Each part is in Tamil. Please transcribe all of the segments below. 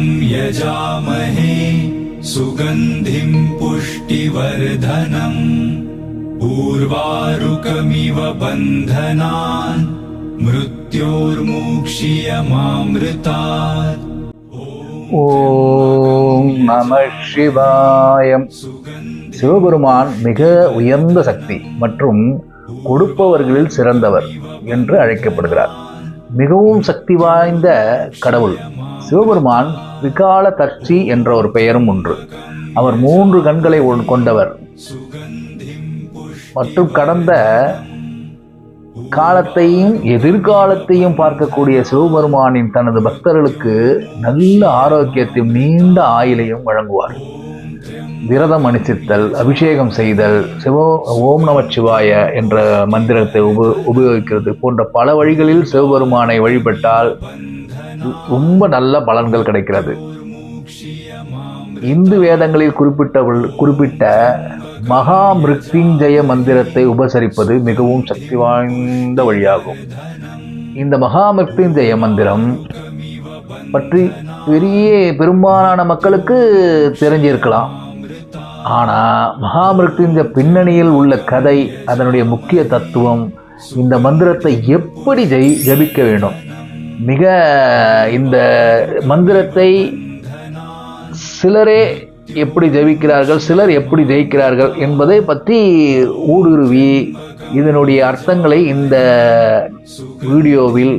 त्र्यम्बकं यजामहे सुगन्धिं पुष्टिवर्धनम् ऊर्वारुकमिव बन्धनान् मृत्योर्मुक्षीयमामृतात् ஓம் நம சிவாயம் சிவபெருமான் மிக உயர்ந்த சக்தி மற்றும் கொடுப்பவர்களில் சிறந்தவர் என்று அழைக்கப்படுகிறார் மிகவும் சக்தி வாய்ந்த கடவுள். சிவபெருமான் விகால தர்ச்சி என்ற ஒரு பெயரும் ஒன்று அவர் மூன்று கண்களை கொண்டவர். மற்றும் கடந்த காலத்தையும் எதிர்காலத்தையும் பார்க்கக்கூடிய சிவபெருமானின் தனது பக்தர்களுக்கு நல்ல ஆரோக்கியத்தையும் நீண்ட ஆயுளையும் வழங்குவார். விரதம் அனுசித்தல் அபிஷேகம் செய்தல் சிவ ஓம் நமச்சிவாய என்ற மந்திரத்தை உப உபயோகிக்கிறது போன்ற பல வழிகளில் சிவபெருமானை வழிபட்டால் ரொம்ப நல்ல பலன்கள் கிடைக்கிறது. இந்து வேதங்களில் குறிப்பிட்ட குறிப்பிட்ட மகா மிருத்யுஞ்சய மந்திரத்தை உபசரிப்பது மிகவும் சக்தி வாய்ந்த வழியாகும். இந்த மகா மிருத்யுஞ்சய மந்திரம் பற்றி பெரிய பெரும்பாலான மக்களுக்கு தெரிஞ்சிருக்கலாம். ஆனால் மகாமிருத்யுஞ்ச பின்னணியில் உள்ள கதை அதனுடைய முக்கிய தத்துவம் இந்த மந்திரத்தை எப்படி ஜெய் ஜபிக்க வேண்டும்? மிக இந்த மந்திரத்தை சிலரே எப்படி ஜெபிக்கிறார்கள் சிலர் எப்படி ஜெயிக்கிறார்கள் என்பதை பற்றி ஊடுருவி இதனுடைய அர்த்தங்களை இந்த வீடியோவில்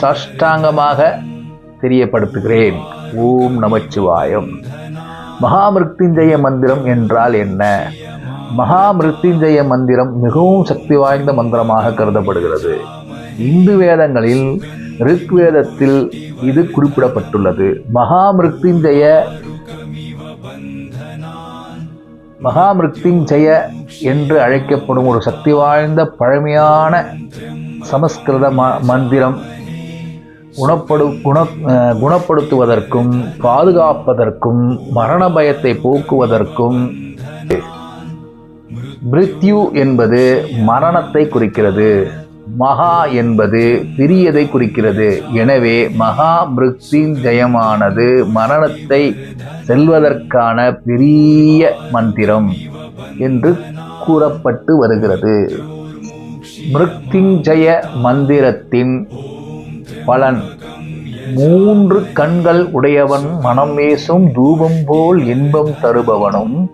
சாஷ்டாங்கமாக தெரியப்படுத்துகிறேன். ஓம் நமச்சிவாயம். மகாமிருத்யுஞ்சய மந்திரம் என்றால் என்ன? மகாமிருத்யுஞ்சய மந்திரம் மிகவும் சக்தி வாய்ந்த மந்திரமாக கருதப்படுகிறது. இந்து வேதங்களில் ரிக்வேதத்தில் இது குறிப்பிடப்பட்டுள்ளது. மகாமிருத்யுஞ்சய மகாமிருத்யுஞ்சய என்று அழைக்கப்படும் ஒரு சக்தி வாய்ந்த பழமையான சமஸ்கிருத ம மந்திரம் குணப்படு குண குணப்படுத்துவதற்கும் பாதுகாப்பதற்கும் மரண பயத்தை போக்குவதற்கும் மிருத்யு என்பது மரணத்தை குறிக்கிறது. மகா என்பது பிரியதை குறிக்கிறது. எனவே மகா ஜெயமானது மரணத்தை செல்வதற்கான பெரிய மந்திரம் என்று கூறப்பட்டு வருகிறது. மிருத்யுஞ்சய மந்திரத்தின் பலன். மூன்று கண்கள் உடையவன் மனம் வீசும் தூபம் போல் இன்பம் தருபவனும்.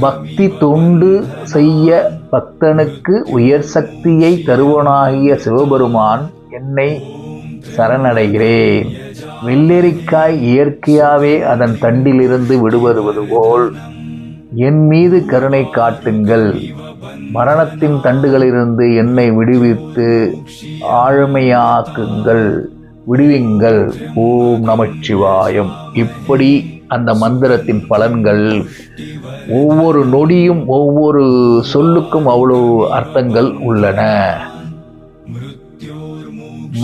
பக்தி தொண்டு செய்ய பக்தனுக்கு உயர் சக்தியை தருவனாகிய சிவபெருமான் என்னை சரணடைகிறேன். வெள்ளரிக்காய் இயற்கையாகவே அதன் தண்டிலிருந்து விடுபடுவது போல். என் மீது கருணை காட்டுங்கள். மரணத்தின் தண்டுகளிலிருந்து என்னை விடுவித்து ஆழமையாக்குங்கள் விடுவிங்கள். ஓம் நமச்சிவாயம். இப்படி அந்த மந்திரத்தின் பலன்கள் ஒவ்வொரு நொடியும் ஒவ்வொரு சொல்லுக்கும் அவ்வளவு அர்த்தங்கள் உள்ளன.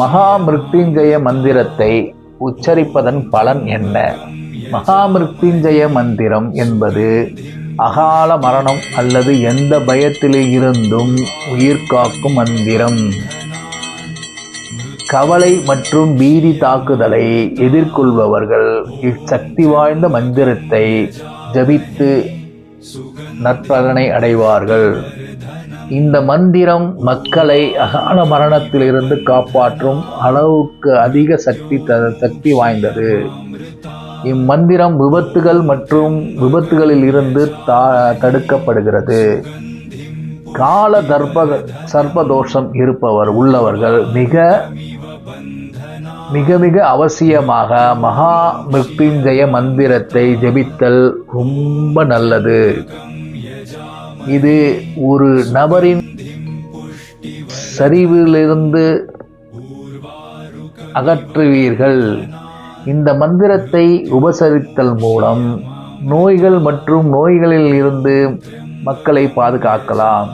மகா மிருத்யுஞ்சய மந்திரத்தை உச்சரிப்பதன் பலன் என்ன? மகா மிருத்யுஞ்சய மந்திரம் என்பது அகால மரணம் அல்லது எந்த பயத்திலிருந்தும் உயிர் காக்கும் மந்திரம். கவலை மற்றும் பீதி தாக்குதலை எதிர்கொள்பவர்கள் இச்சக்தி வாய்ந்த மந்திரத்தை ஜபித்து நற்பலனை அடைவார்கள். இந்த மந்திரம் மக்களை அகால மரணத்திலிருந்து காப்பாற்றும் அளவுக்கு அதிக சக்தி த சக்தி வாய்ந்தது. இம்மந்திரம் விபத்துகள் மற்றும் விபத்துகளில் இருந்து தா தடுக்கப்படுகிறது. கால தர்ப்ப சர்ப்பதோஷம் இருப்பவர் உள்ளவர்கள் மிக மிக மிக அவசியமாக மகா மிருத்யுஞ்சய மந்திரத்தை ஜெபித்தல் ரொம்ப நல்லது. இது ஒரு நபரின் சரிவிலிருந்து அகற்றுவீர்கள். இந்த மந்திரத்தை உபசரித்தல் மூலம் நோய்கள் மற்றும் நோய்களில் இருந்து மக்களை பாதுகாக்கலாம்.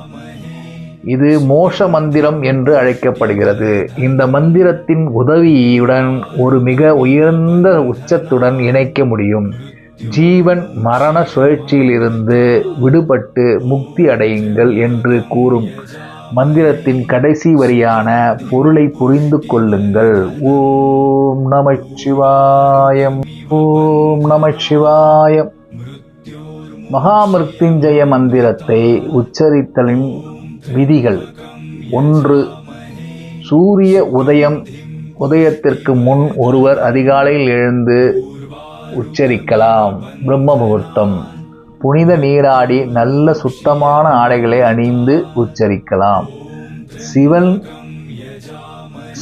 இது மோஷ மந்திரம் என்று அழைக்கப்படுகிறது. இந்த மந்திரத்தின் உதவியுடன் ஒரு மிக உயர்ந்த உச்சத்துடன் இணைக்க முடியும். ஜீவன் மரண சுழற்சியிலிருந்து விடுபட்டு முக்தி அடையுங்கள் என்று கூறும் மந்திரத்தின் கடைசி வரியான பொருளை புரிந்து கொள்ளுங்கள். ஓம் நமச்சிவாயம் ஓம் நமச்சிவாயம் மகாமிருத்யுஞ்சய மந்திரத்தை உச்சரித்தலின் விதிகள். ஒன்று சூரிய உதயம் உதயத்திற்கு முன் ஒருவர் அதிகாலையில் எழுந்து உச்சரிக்கலாம். பிரம்ம முகூர்த்தம். புனித நீராடி நல்ல சுத்தமான ஆடைகளை அணிந்து உச்சரிக்கலாம். சிவன்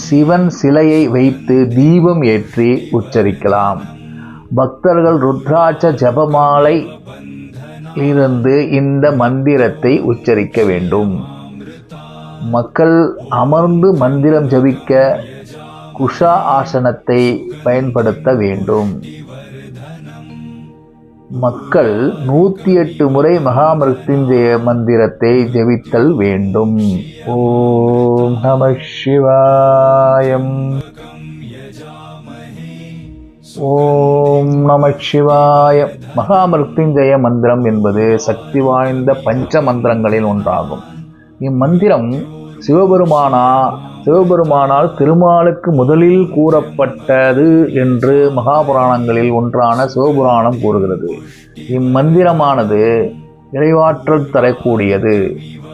சிவன் சிலையை வைத்து தீபம் ஏற்றி உச்சரிக்கலாம். பக்தர்கள் ருத்ராட்ச ஜபமாலை இருந்து இந்த மந்திரத்தை உச்சரிக்க வேண்டும். மக்கள் அமர்ந்து மந்திரம் ஜபிக்க குஷா ஆசனத்தை பயன்படுத்த வேண்டும். மக்கள் நூற்றி எட்டு முறை மகாமிருத்யுஞ்சய மந்திரத்தை ஜெபித்தல் வேண்டும். ஓம் நம சிவாயம். ஓம் நம சிவாய மகாமிருத்யுஞ்சய மந்திரம் என்பது சக்தி வாய்ந்த பஞ்ச மந்திரங்களில் ஒன்றாகும். இம்மந்திரம் சிவபெருமானா சிவபெருமானால் திருமாலுக்கு முதலில் கூறப்பட்டது என்று மகாபுராணங்களில் ஒன்றான சிவபுராணம் கூறுகிறது. இம்மந்திரமானது இறைவாற்றல் தரக்கூடியது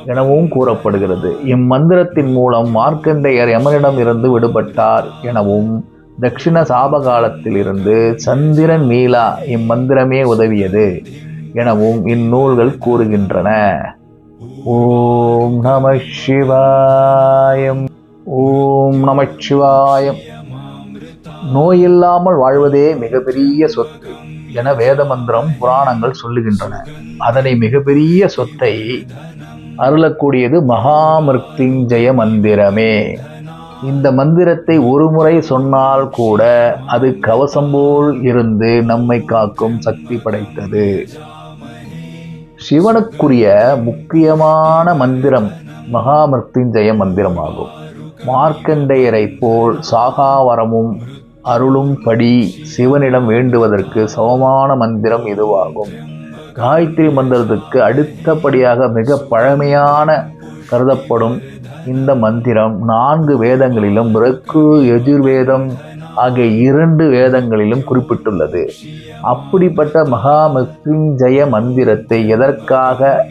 எனவும் கூறப்படுகிறது. இம்மந்திரத்தின் மூலம் மார்க்கண்டையர் யமனிடம் இருந்து விடுபட்டார் எனவும் தட்சிண சாபகாலத்திலிருந்து சந்திரன் மீளா இம்மந்திரமே உதவியது எனவும் இந்நூல்கள் கூறுகின்றன. ஓம் நம சிவாயம். ஓம் நமச்சிவாயம் சிவாயம் நோயில்லாமல் வாழ்வதே மிகப்பெரிய சொத்து என வேத மந்திரம் புராணங்கள் சொல்லுகின்றன. அதனை மிகப்பெரிய சொத்தை அருளக்கூடியது மகாமிருத்யுஞ்சய மந்திரமே இந்த மந்திரத்தை ஒரு முறை சொன்னால் கூட அது கவசம் போல் இருந்து நம்மை காக்கும் சக்தி படைத்தது. சிவனுக்குரிய முக்கியமான மந்திரம் மகாமிருத்யுஞ்சய மந்திரமாகும் மார்க்கண்டேயரைப் போல் சாகாவரமும் அருளும் படி சிவனிடம் வேண்டுவதற்கு சமமான மந்திரம் இதுவாகும். காயத்ரி மந்திரத்துக்கு அடுத்தபடியாக மிக பழமையான கருதப்படும் இந்த மந்திரம் நான்கு வேதங்களிலும் ருக்கு எஜுர்வேதம் ஆகிய இரண்டு வேதங்களிலும் குறிப்பிட்டுள்ளது. அப்படிப்பட்ட மகா மிருத்யுஞ்சய மந்திரத்தை எதற்காக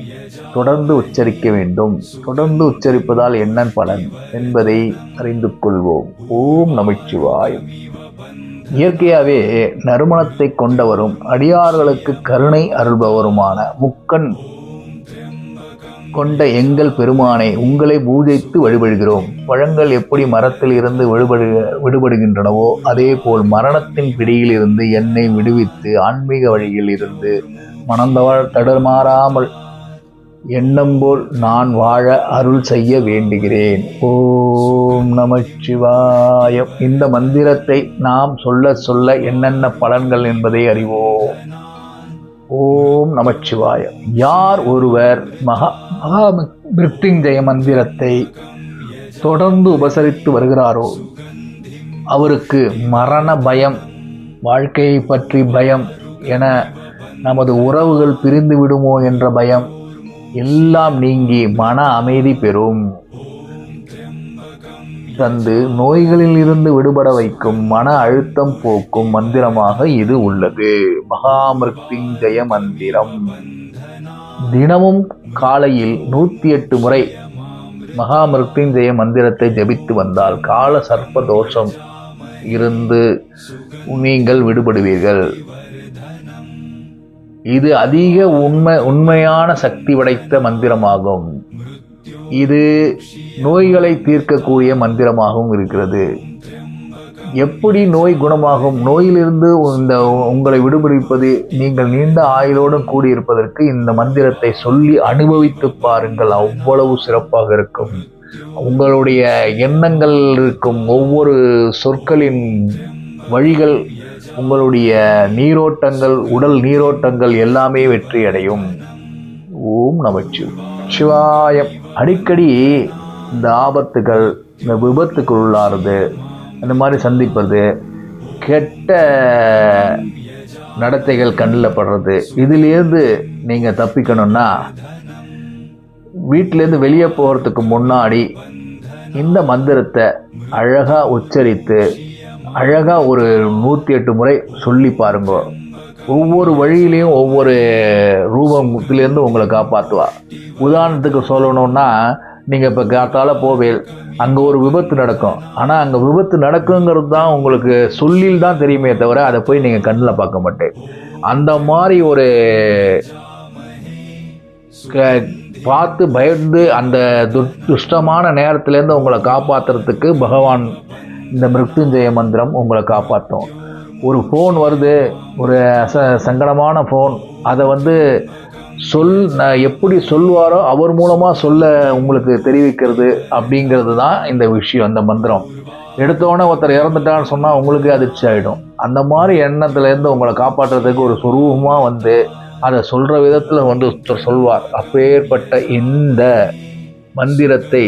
தொடர்ந்து உச்சரிக்க வேண்டும்? தொடர்ந்து உச்சரிப்பதால் என்ன பலன் என்பதை அறிந்து கொள்வோம். ஓம் நமச்சிவாயம் இயற்கையாகவே நறுமணத்தை கொண்டவரும் அடியார்களுக்கு கருணை அருள்பவருமான முக்கன் கொண்ட எங்கள் பெருமானை உங்களை பூஜைத்து வழிபடுகிறோம். பழங்கள் எப்படி மரத்தில் இருந்து விடுபடு விடுபடுகின்றனவோ அதே போல் மரணத்தின் பிடியில் இருந்து என்னை விடுவித்து ஆன்மீக வழியில் இருந்து மணந்தவாழ் தடர்மாறாமல் எண்ணம் போல் நான் வாழ அருள் செய்ய வேண்டுகிறேன். ஓம் நமச்சிவாயம் இந்த மந்திரத்தை நாம் சொல்ல சொல்ல என்னென்ன பலன்கள் என்பதை அறிவோம். ஓம் நமச்சிவாய. யார் ஒருவர் மகா மகா மிருத்யுஞ்சய மந்திரத்தை தொடர்ந்து உபசரித்து வருகிறாரோ அவருக்கு மரண பயம் வாழ்க்கையை பற்றி பயம் என நமது உறவுகள் பிரிந்து விடுமோ என்ற பயம் எல்லாம் நீங்கி மன அமைதி பெறும். தந்து நோய்களில் இருந்து விடுபட வைக்கும் மன அழுத்தம் போக்கும் மந்திரமாக இது உள்ளது. மகாமிருத்யுஞ்சய மந்திரம். தினமும் காலையில் நூற்றி எட்டு முறை மகாமிருத்யுஞ்சய மந்திரத்தை ஜபித்து வந்தால் கால சர்ப்ப தோஷம் இருந்து நீங்கள் விடுபடுவீர்கள். இது அதிக உண்மை உண்மையான சக்தி படைத்த மந்திரமாகும். இது நோய்களை தீர்க்கக்கூடிய மந்திரமாகவும் இருக்கிறது. எப்படி நோய் குணமாகும்? நோயிலிருந்து இந்த உங்களை விடுபிடிப்பது நீங்கள் நீண்ட ஆயுளோடு கூடியிருப்பதற்கு இந்த மந்திரத்தை சொல்லி அனுபவித்து பாருங்கள். அவ்வளவு சிறப்பாக இருக்கும். உங்களுடைய எண்ணங்கள் இருக்கும். ஒவ்வொரு சொற்களின் வழிகள் உங்களுடைய நீரோட்டங்கள் உடல் நீரோட்டங்கள் எல்லாமே வெற்றி அடையும் ஓம் நமச்சிவ சிவாயம் அடிக்கடி இந்த ஆபத்துகள் இந்த விபத்துக்கு உள்ளாறது இந்த மாதிரி சந்திப்பது கெட்ட நடத்தைகள் கண்ணில் படுறது இதிலேருந்து நீங்கள் தப்பிக்கணும்னா வீட்டிலேருந்து வெளியே போகிறதுக்கு முன்னாடி இந்த மந்திரத்தை அழகாக உச்சரித்து அழகாக ஒரு நூற்றி எட்டு முறை சொல்லி பாருங்க. ஒவ்வொரு வழியிலையும் ஒவ்வொரு ரூபத்துலேருந்து உங்களை காப்பாற்றுவா உதாரணத்துக்கு சொல்லணும்னா நீங்கள் இப்போ காத்தால போவேல் அங்கே ஒரு விபத்து நடக்கும். ஆனால் அங்கே விபத்து நடக்குங்கிறது தான் உங்களுக்கு சொல்லில் தான் தெரியுமே தவிர அதை போய் நீங்கள் கண்ணில் பார்க்க மாட்டேன். அந்த மாதிரி ஒரு க- பார்த்து பயந்து அந்த துஷ்டமான நேரத்துலேருந்து உங்களை காப்பாற்றுறதுக்கு பகவான் இந்த மிருத்யுஞ்சய மந்திரம் உங்களை காப்பாற்றும் ஒரு ஃபோன் வருது ஒரு ச சங்கடமான ஃபோன் அதை வந்து சொல் நான் எப்படி சொல்வாரோ அவர் மூலமாக சொல்ல உங்களுக்கு தெரிவிக்கிறது அப்படிங்கிறது தான் இந்த விஷயம் இந்த மந்திரம். எடுத்தோடனே ஒருத்தர் இறந்துட்டான்னு சொன்னால் உங்களுக்கு அதிர்ச்சி ஆகிடும் அந்த மாதிரி எண்ணத்துலேருந்து உங்களை காப்பாற்றுறதுக்கு ஒரு சுரூபமாக வந்து அதை சொல்கிற விதத்தில் வந்து ஒருத்தர் சொல்வார். அப்பேற்பட்ட இந்த மந்திரத்தை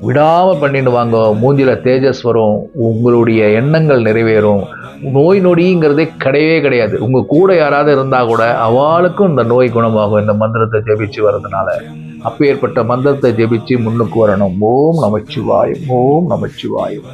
விடாமல் பண்ணிட்டு வாங்க. மூஞ்சியில் தேஜஸ் வரும். உங்களுடைய எண்ணங்கள் நிறைவேறும். நோய் நொடிங்கிறதே கிடையவே கிடையாது. உங்கள் கூட யாராவது இருந்தால் கூட அவளுக்கும் இந்த நோய் குணமாகும். இந்த மந்திரத்தை ஜெபிச்சு வர்றதுனால. அப்பேற்பட்ட மந்திரத்தை ஜெபிச்சு முன்னுக்கு வரணும். ஓம் நமச்சிவாயம். ஓம் நமச்சிவாயம்.